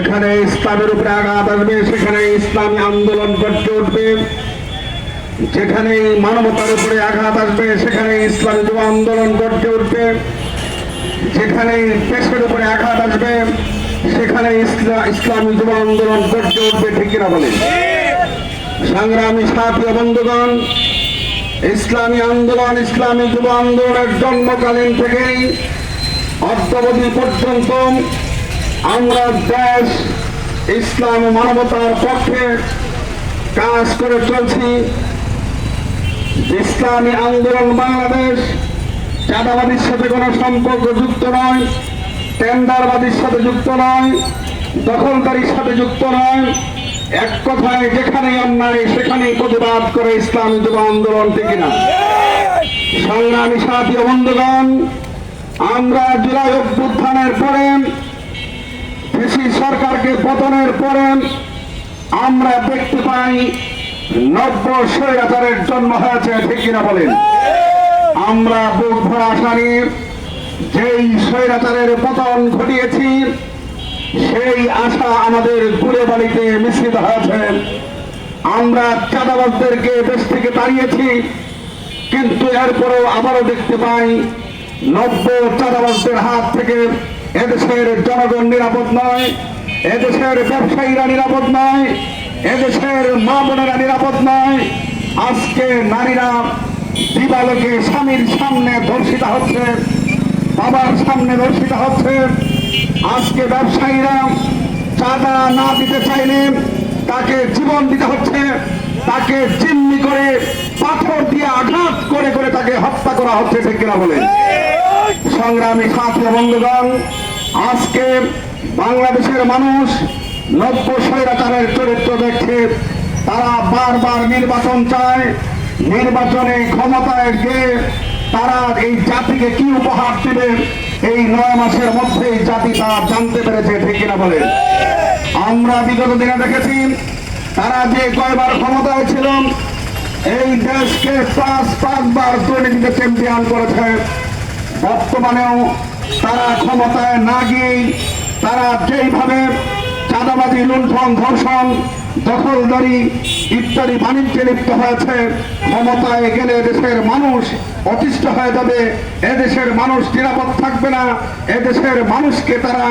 যেখানে ইসলামের উপরে আঘাত আসবে সেখানে ইসলামী আন্দোলন গড়তে উঠবে। যেখানে মানবতার উপরে আঘাত আসবে, সেখানে ইসলামী যুব আন্দোলন গড়তে উঠবে। যেখানে দেশের উপরে আঘাত আসবে, সেখানে ইসলামী যুব আন্দোলন গড়তে উঠবে, ঠিক কিনা বলেন? সংগ্রামী সাথী বন্ধুগণ, ইসলামী আন্দোলন, ইসলামী যুব আন্দোলনের জন্মকালীন থেকেই অদ্যাবধি পর্যন্ত আমরা দেশ ইসলাম ও মানবতার পক্ষে কাজ করে চলছি। ইসলামী আন্দোলন বাংলাদেশ চাঁদাবাদীর সাথে কোনো সম্পর্ক যুক্ত নয়, টেন্ডারবাদীর সাথে যুক্ত নয়, দখলকারীর সাথে যুক্ত নয়। এক কথায়, যেখানেই অন্যায়, সেখানেই প্রতিবাদ করে ইসলাম যুব আন্দোলন থেকে না সংগ্রামী সাথী বন্ধুগণ, আমরা জুলাই অভ্যুত্থানের পরে কৃষি সরকারকে পতনের পরে আমরা দেখতে পাই নব্য স্বৈরাচারের জন্ম হয়েছে, ঠিক কিনা বলেন? আমরা বুক নিয়ে যেই স্বৈরাচারের পতন ঘটিয়েছি, সেই আশা আমাদের গুড়ে বাড়িতে মিশ্রিত হয়েছে। আমরা চাঁদাবাজদেরকে দেশ থেকে তাড়িয়েছি, কিন্তু এরপরেও আবারও দেখতে পাই নব্য চাঁদাবাজদের হাত থেকে এদেশের জনগণ নিরাপদ নয়, এদেশের ব্যবসায়ীরা নিরাপদ নয়, এদেশের মা বোনেরা নিরাপদ নয়। আজকে নারীরা দিবালোকে স্বামীর সামনে ধর্ষিত হচ্ছে, বাবার সামনে ধর্ষিত হচ্ছে। আজকে ব্যবসায়ীরা চাঁদা না দিতে চাইলে তাকে জীবন দিতে হচ্ছে, তাকে চিমনি করে পাথর দিয়ে আঘাত করে করে তাকে হত্যা করা হচ্ছে, ঠিক কিনা বলে সংগ্রামী ছাত্র বন্ধুগণ, আজকে বাংলাদেশের মানুষ নব্য স্বৈরাচারের চরিত্র দেখছে। তারা বারবার নির্বাচন চায়, নির্বাচনে ক্ষমতায় গিয়ে তারা এই জাতিকে কি উপহার দেবে, এই নয় মাসের মধ্যেই জাতি তা জানতে পেরেছে, ঠিক কিনা বলে? আমরা বিগত দিনে দেখেছি, তারা যে কয়বার ক্ষমতায় ছিল, এই দেশকে পাঁচ পাঁচবার দুর্নীতিতে চ্যাম্পিয়ন করেছে। বর্তমানেও তারা ক্ষমতায় না গিয়েই তারা যেইভাবে চাঁদাবাজি লুণ্ঠন ধর্ষণ দখলদারি ইত্যাদি বাণিজ্যে লিপ্ত হয়েছে, ক্ষমতায় গেলে দেশের মানুষ অতিষ্ঠ হয়ে যাবে, এদেশের মানুষ নিরাপদ থাকবে না, এদেশের মানুষকে তারা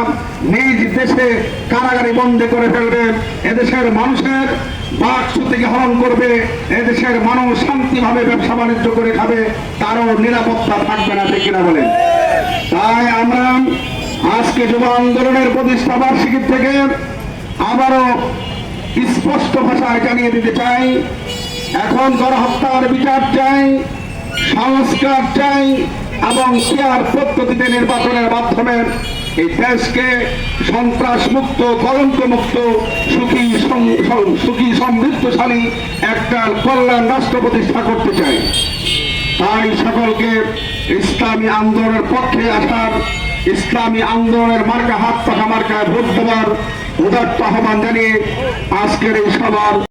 নিজ দেশে কারাগারে বন্দী করে ফেলবে, এদেশের মানুষের বাক থেকে হরণ করবে, এদেশের মানুষ শান্তিভাবে ব্যবসা বাণিজ্য করে খাবে, তারও নিরাপত্তা থাকবে না, ঠিক কিনা বলেন? তাই আমরা আজকে যুব আন্দোলনের প্রতিষ্ঠা বার্ষিকী থেকে আবারও স্পষ্ট ভাষায় জানিয়ে দিতে চাই, এখন গণহত্যার বিচার চাই, সংস্কার চাই, এবং শেয়ার পদ্ধতিতে নির্বাচনের মাধ্যমে এই দেশকে সন্ত্রাস মুক্ত কলঙ্ক মুক্ত সুখী সুখী সমৃদ্ধশালী একটা কল্যাণ রাষ্ট্র প্রতিষ্ঠা করতে চাই। তাই সকলকে ইসলামী আন্দোলনের পক্ষে আসার, ইসলামী আন্দোলনের মার্কা হাত পাখা মার্কায় ভোট দেওয়ার উদাত্ত আহ্বান জানিয়ে আজকের এই সভার